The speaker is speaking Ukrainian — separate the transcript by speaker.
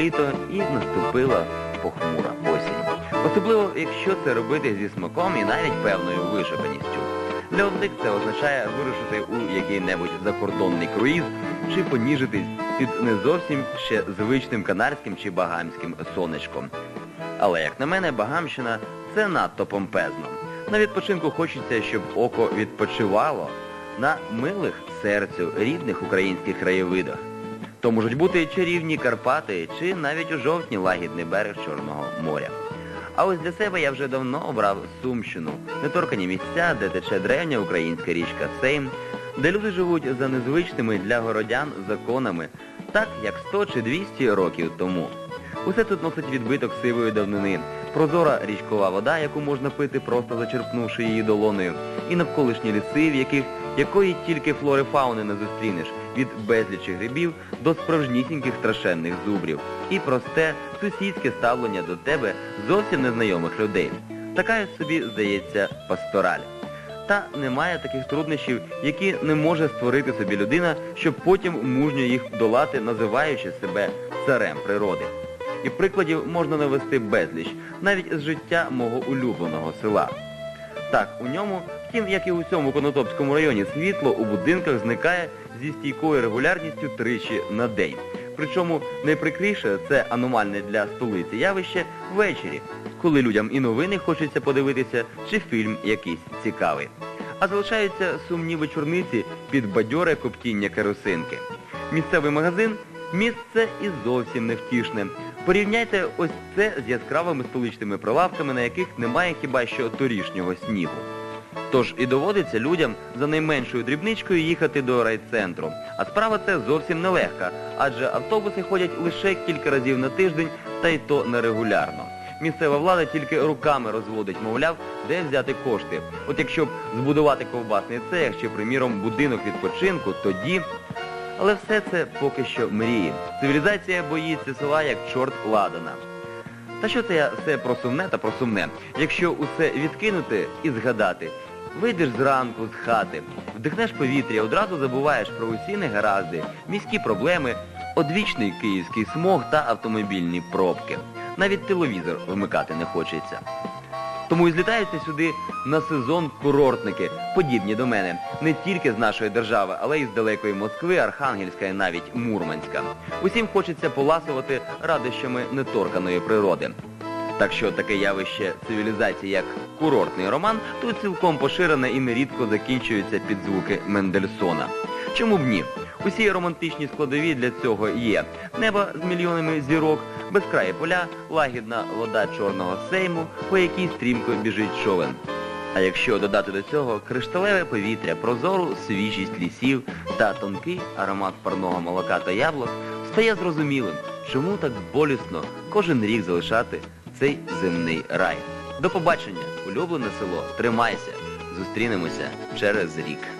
Speaker 1: літо і наступила похмура осінь. Особливо, якщо це робити зі смаком і навіть певною вишуканістю. Для одних це означає вирушити у який-небудь закордонний круїз чи поніжитись під не зовсім ще звичним канарським чи багамським сонечком. Але, як на мене, Багамщина це надто помпезно. На відпочинку хочеться, щоб око відпочивало на милих серцю рідних українських краєвидах. То можуть бути чарівні Карпати чи навіть у жовтні лагідний берег Чорного моря. А ось для себе я вже давно обрав Сумщину, неторкані місця, де тече древня українська річка Сейм, де люди живуть за незвичними для городян законами, так як 100 чи 200 років тому. Усе тут носить відбиток сивої давнини, прозора річкова вода, яку можна пити, просто зачерпнувши її долоною, і навколишні ліси, в яких якої тільки флори фауни не зустрінеш, від безлічі грибів до справжнісіньких страшенних зубрів, і просте сусідське ставлення до тебе зовсім незнайомих людей. Така собі, здається, пастораль. Та немає таких труднощів, які не може створити собі людина, щоб потім мужньо їх долати, називаючи себе царем природи. І прикладів можна навести безліч, навіть з життя мого улюбленого села. Так, у ньому, втім, як і у всьому Конотопському районі, світло у будинках зникає зі стійкою регулярністю тричі на день. Причому найприкріше це аномальне для столиці явище ввечері, коли людям і новини хочеться подивитися, чи фільм якийсь цікавий. А залишаються сумні вечорниці під бадьоре коптіння керосинки. Місцевий магазин місце і зовсім невтішне. Порівняйте ось це з яскравими столичними прилавками, на яких немає хіба що торішнього снігу. Тож і доводиться людям за найменшою дрібничкою їхати до райцентру. А справа це зовсім нелегка, адже автобуси ходять лише кілька разів на тиждень, та й то нерегулярно. Місцева влада тільки руками розводить, мовляв, де взяти кошти. От якщо б збудувати ковбасний цех чи, приміром, будинок відпочинку, тоді... Але все це поки що мрії. Цивілізація боїться села як чорт ладана. Та що це я все про сумне та про сумне? Якщо усе відкинути і згадати, вийдеш зранку з хати, вдихнеш повітря, одразу забуваєш про усі негаразди, міські проблеми, одвічний київський смог та автомобільні пробки. Навіть телевізор вмикати не хочеться. Тому і злітаються сюди на сезон курортники, подібні до мене, не тільки з нашої держави, але й з далекої Москви, Архангельська і навіть Мурманська. Усім хочеться поласувати радощами неторканої природи. Так що таке явище цивілізації, як курортний роман, тут цілком поширене і нерідко закінчується під звуки Мендельсона. Чому б ні? Усі романтичні складові для цього є. Небо з мільйонами зірок, безкраї поля, лагідна вода чорного сейму, по якій стрімко біжить човен. А якщо додати до цього кришталеве повітря, прозору свіжість лісів та тонкий аромат парного молока та яблук, стає зрозумілим, чому так болісно кожен рік залишати цей земний рай. До побачення, улюблене село, тримайся, зустрінемося через рік.